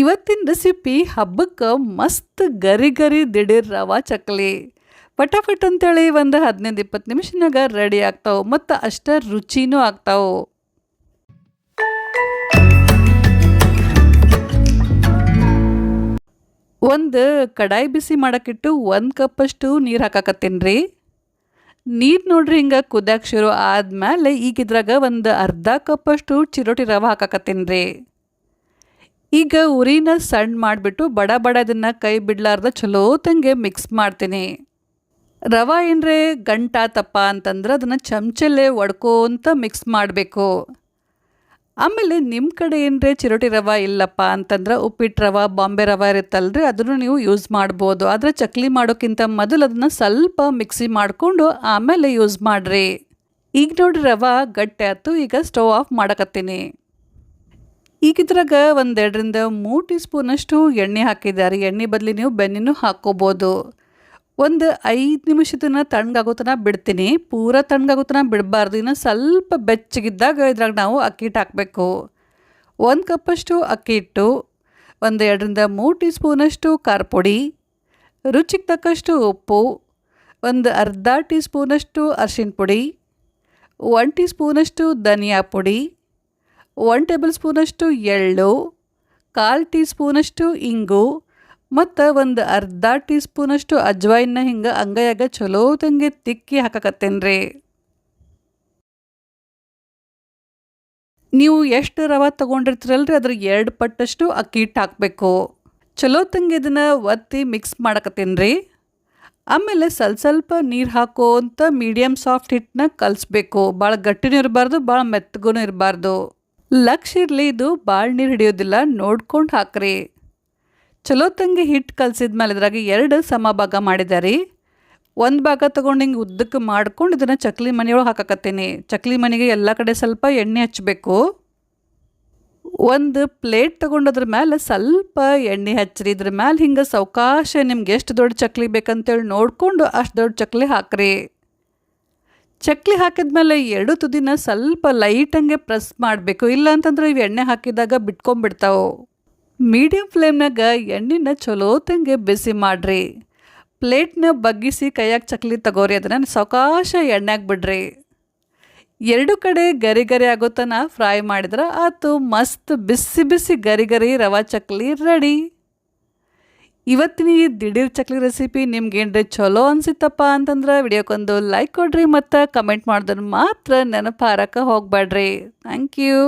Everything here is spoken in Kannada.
ಇವತ್ತಿನ ರೆಸಿಪಿ ಹಬ್ಬಕ್ಕೆ ಮಸ್ತ್ ಗರಿ ಗರಿ ದಿಢೀರ್ ರವಾ ಚಕ್ಲಿ. ಪಟಾಫಟ್ ಅಂತೇಳಿ ಒಂದು ಹದಿನೈದು ಇಪ್ಪತ್ತು ನಿಮಿಷನಾಗ ರೆಡಿ ಆಗ್ತಾವೆ ಮತ್ತು ಅಷ್ಟ ರುಚಿನೂ ಆಗ್ತಾವೆ. ಒಂದು ಕಡಾಯಿ ಬಿಸಿ ಮಾಡೋಕ್ಕಿಟ್ಟು ಒಂದು ಕಪ್ಪಷ್ಟು ನೀರು ಹಾಕಾಕತ್ತೀನಿ ರೀ. ನೀರು ನೋಡ್ರಿ ಹಿಂಗೆ ಕುದ್ಯಾಕ ಶುರು ಆದಮೇಲೆ ಈಗ ಇದ್ರಾಗ ಒಂದು ಅರ್ಧ ಕಪ್ಪಷ್ಟು ಚಿರೋಟಿ ರವೆ ಹಾಕಾಕತ್ತೀನಿ ರೀ. ಈಗ ಉರಿನ ಸಣ್ಣ ಮಾಡಿಬಿಟ್ಟು ಬಡ ಬಡ ಇದನ್ನು ಕೈ ಬಿಡ್ಲಾರ್ದ ಚಲೋ ತಂಗೆ ಮಿಕ್ಸ್ ಮಾಡ್ತೀನಿ. ರವೆ ಏನರೇ ಗಂಟಾತಪ್ಪ ಅಂತಂದ್ರೆ ಅದನ್ನು ಚಮಚಲ್ಲೇ ಒಡ್ಕೋಂತ ಮಿಕ್ಸ್ ಮಾಡಬೇಕು. ಆಮೇಲೆ ನಿಮ್ಮ ಕಡೆ ಏನರೇ ಚಿರೋಟಿ ರವೆ ಇಲ್ಲಪ್ಪ ಅಂತಂದ್ರೆ ಉಪ್ಪಿಟ್ಟು ರವೆ, ಬಾಂಬೆ ರವೆ ಇರುತ್ತಲ್ರಿ, ಅದನ್ನು ನೀವು ಯೂಸ್ ಮಾಡ್ಬೋದು. ಆದರೆ ಚಕ್ಲಿ ಮಾಡೋಕ್ಕಿಂತ ಮೊದಲು ಅದನ್ನು ಸ್ವಲ್ಪ ಮಿಕ್ಸಿ ಮಾಡಿಕೊಂಡು ಆಮೇಲೆ ಯೂಸ್ ಮಾಡಿರಿ. ಈಗ ನೋಡಿ ರವೆ ಗಟ್ಟಿ ಆಯ್ತು, ಈಗ ಸ್ಟವ್ ಆಫ್ ಮಾಡಕತ್ತೀನಿ. ಈಗ ಇದ್ರಾಗ ಒಂದೆರಡರಿಂದ ಮೂರು ಟೀ ಸ್ಪೂನಷ್ಟು ಎಣ್ಣೆ ಹಾಕಿದ್ದಾರೆ. ಎಣ್ಣೆ ಬದಲಿ ನೀವು ಬೆನ್ನಿನೂ ಹಾಕ್ಕೋಬೋದು. ಒಂದು ಐದು ನಿಮಿಷದನ್ನ ತಣ್ಣಗಾಗೋತನ ಬಿಡ್ತೀನಿ. ಪೂರ ತಣ್ಣಗಾಗೋತನ ಬಿಡಬಾರ್ದು. ಇನ್ನು ಸ್ವಲ್ಪ ಬೆಚ್ಚಗಿದ್ದಾಗ ಇದ್ರಾಗ ನಾವು ಅಕ್ಕಿ ಹಿಟ್ಟು ಹಾಕಬೇಕು. ಒಂದು ಕಪ್ಪಷ್ಟು ಅಕ್ಕಿ ಹಿಟ್ಟು, ಒಂದು ಎರಡರಿಂದ ಮೂರು ಟೀ ಸ್ಪೂನಷ್ಟು ಖಾರ ಪುಡಿ, ರುಚಿಗೆ ತಕ್ಕಷ್ಟು ಉಪ್ಪು, ಒಂದು ಅರ್ಧ ಟೀ ಸ್ಪೂನಷ್ಟು ಅರಿಶಿನ ಪುಡಿ ಒನ್ ಟೀ ಸ್ಪೂನಷ್ಟು ಧನಿಯಾ ಪುಡಿ ಒನ್ ಟೇಬಲ್ ಸ್ಪೂನಷ್ಟು ಎಳ್ಳು, ಕಾಲು ಟೀ ಸ್ಪೂನಷ್ಟು ಇಂಗು, ಮತ್ತು ಒಂದು ಅರ್ಧ ಟೀ ಸ್ಪೂನಷ್ಟು ಅಜ್ವಾಯಿನ ಹಿಂಗೆ ಅಂಗೈಯಾಗ ಚಲೋ ತಂಗೆ ತಿಕ್ಕಿ ಹಾಕಕತ್ತೇನ್ರಿ. ನೀವು ಎಷ್ಟು ರವೆ ತೊಗೊಂಡಿರ್ತೀರಲ್ರಿ ಅದ್ರ ಎರಡು ಪಟ್ಟಷ್ಟು ಅಕ್ಕಿ ಹಿಟ್ಟು ಹಾಕಬೇಕು. ಚಲೋ ತಂಗೆ ಇದನ್ನು ಒತ್ತಿ ಮಿಕ್ಸ್ ಮಾಡಕತ್ತೀನಿ ಆಮೇಲೆ ಸ್ವಲ್ಪ ಸ್ವಲ್ಪ ನೀರು ಹಾಕೋ ಅಂತ ಮೀಡಿಯಮ್ ಸಾಫ್ಟ್ ಹಿಟ್ಟನ್ನ ಕಲಿಸ್ಬೇಕು. ಭಾಳ ಗಟ್ಟಿನೂ ಇರಬಾರ್ದು ಭಾಳ ಮೆತ್ತಗೂ ಇರಬಾರ್ದು. ಲಕ್ಷ ಇರಲಿ ಇದು ಭಾಳ ನೀರು ಹಿಡಿಯೋದಿಲ್ಲ, ನೋಡ್ಕೊಂಡು ಹಾಕ್ರಿ. ಚಲೋ ತಂಗಿ ಹಿಟ್ಟು ಕಲಸಿದ್ಮೇಲೆ ಇದ್ರಾಗ ಎರಡು ಸಮ ಭಾಗ ಮಾಡಿದಾರೆ. ಒಂದು ಭಾಗ ತೊಗೊಂಡು ಹಿಂಗೆ ಉದ್ದಕ್ಕೆ ಮಾಡ್ಕೊಂಡು ಇದನ್ನು ಚಕ್ಲಿ ಮನೆಯೊಳಗೆ ಹಾಕಕತ್ತೀನಿ. ಚಕ್ಲಿ ಮನೆಗೆ ಎಲ್ಲ ಕಡೆ ಸ್ವಲ್ಪ ಎಣ್ಣೆ ಹಚ್ಚಬೇಕು ಒಂದು ಪ್ಲೇಟ್ ತೊಗೊಂಡದ್ರ ಮೇಲೆ ಸ್ವಲ್ಪ ಎಣ್ಣೆ ಹಚ್ಚಿರಿ ಇದ್ರ ಮೇಲೆ ಹಿಂಗೆ ಸಾವಕಾಶ ನಿಮ್ಗೆ ಎಷ್ಟು ದೊಡ್ಡ ಚಕ್ಲಿ ಬೇಕಂತೇಳಿ ನೋಡಿಕೊಂಡು ಅಷ್ಟು ದೊಡ್ಡ ಚಕ್ಲಿ ಹಾಕ್ರಿ. ಚಕ್ಲಿ ಹಾಕಿದ್ಮೇಲೆ ಎರಡು ತುದಿನ ಸ್ವಲ್ಪ ಲೈಟಂಗೆ ಪ್ರೆಸ್ ಮಾಡಬೇಕು. ಇಲ್ಲ ಅಂತಂದ್ರೆ ಇವು ಎಣ್ಣೆ ಹಾಕಿದಾಗ ಬಿಟ್ಕೊಂಡ್ಬಿಡ್ತಾವೆ. ಮೀಡಿಯಂ ಫ್ಲೇಮ್ನಾಗ ಎಣ್ಣೆನ ಚಲೋತಂಗೆ ಬಿಸಿ ಮಾಡಿರಿ. ಪ್ಲೇಟ್ನ ಬಗ್ಗಿಸಿ ಕೈಯಾಗ ಚಕ್ಲಿ ತಗೋರಿ. ಅದನ್ನು ಸಾವಕಾಶ ಎಣ್ಣೆಗ್ ಬಿಡ್ರಿ. ಎರಡು ಕಡೆ ಗರಿ ಗರಿ ಆಗೋ ತನ ಫ್ರೈ ಮಾಡಿದ್ರೆ ಆತು ಮಸ್ತ್ ಬಿಸಿ ಬಿಸಿ ಗರಿ ಗರಿ ರವಾ ಚಕ್ಲಿ ರೆಡಿ ಇವತ್ತಿನ ಈ ದಿಢೀರ್ ಚಕ್ಲಿ ರೆಸಿಪಿ ನಿಮ್ಗೆ ಏನ್ರಿ ಚಲೋ ಅನ್ಸಿತ್ತಪ್ಪ ಅಂತಂದ್ರೆ ವಿಡಿಯೋಕ್ಕೊಂದು ಲೈಕ್ ಕೊಡ್ರಿ ಮತ್ತು ಕಮೆಂಟ್ ಮಾಡಿದ್ರೆ ಮಾತ್ರ ನೆನಪು ಹಾರಕ್ಕೆ ಹೋಗ್ಬೇಡ್ರಿ ಥ್ಯಾಂಕ್ ಯು